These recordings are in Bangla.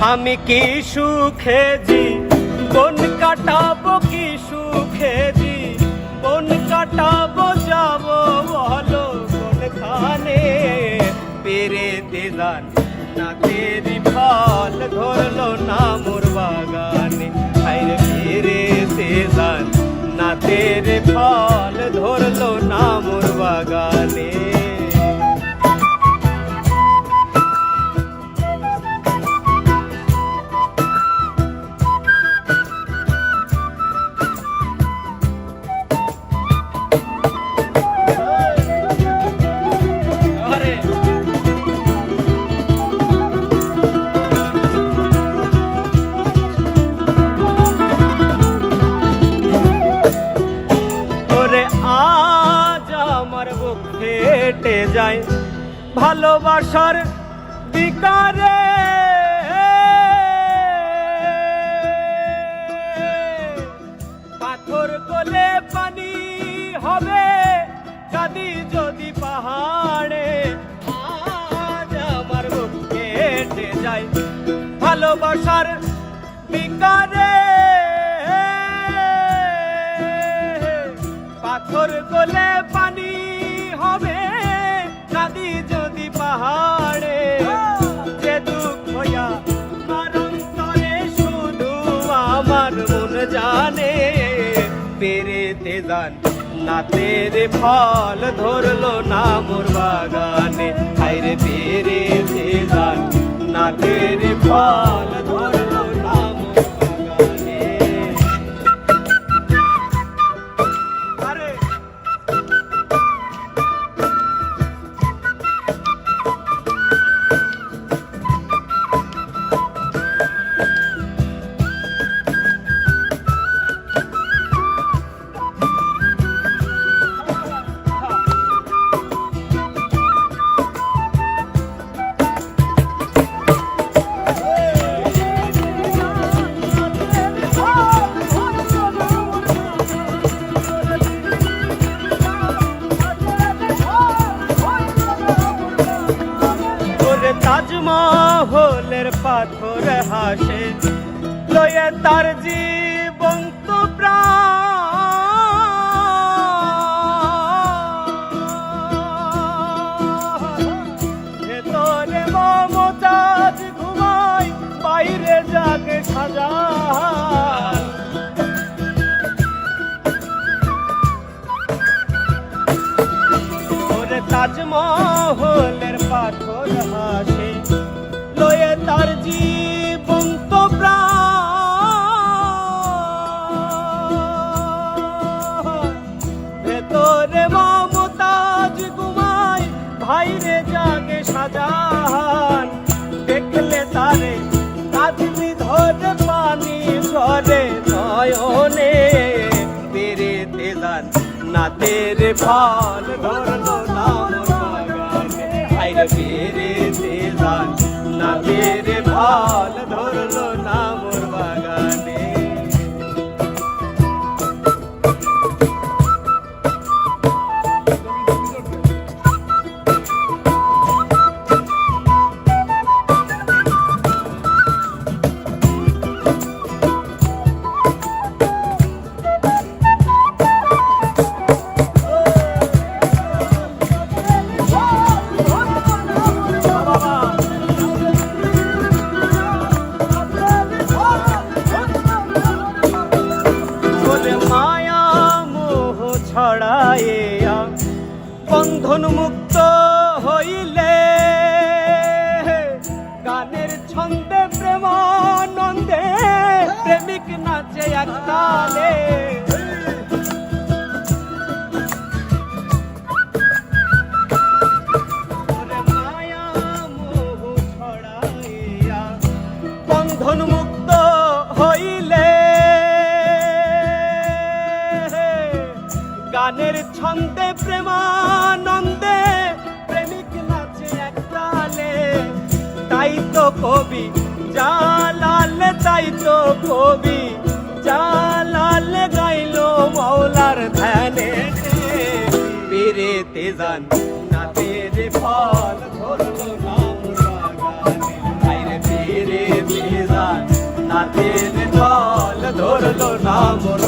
আমি কি সুখে জি? বন কাটাবো কি সুখে জি? বন কাটাবো, যাব বলো কোনখানে? পেরে দিলান না তেরি ফল ধরলো না মোর বাগানে। হাইরে পেরে দিলান না তেরে ফল ধরলো না মোর বাগানে। যায় ভালোবাসার বিকারে। পাথর কোলে পানি হবে কাদি যদি পাহাড়ে। আজ আমার বুক যায় ভালোবাসার জানে পেরেতে যান না তেরে ফল ধরলো না মোর বাগানে হাইরে পেরেতে যান না তেরে ফল ধরলো না মোর বাগানে আরে তাজমহলের পাথর হাসে, লয়ে তার জীবন তো ভেতরে মমতাজ ঘুমাই বাইরে জাগে সাজা। তাজমহলের পাথর হাসে জাগে সাজান দেখলে তারে কাজমি ধরে পানি ঝরে নয়নে। তেরে যান না তেরে ফল ধরলো না মোর বাগানে আইরে তেরে যান না তেরে ফল ছড়াইয়া বন্ধন মুক্ত হইলে গানের ছন্দে প্রেমানন্দে প্রেমিক নাচে মোহ ছড়াইয়া বন্ধন মুক্ত হইলে গানের ছন্দে প্রেমানন্দে প্রেমিক নাচে একতালে তাই তো কবি, জালালে, তাই তো কবি, জালালে গাইলো মৌলার ধ্যানে। পেরেতে যান না ফল ধরলো নাম নাতের ফল ধরলো না মোর বাগান আমি কি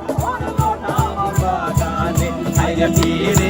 Yeah, yeah.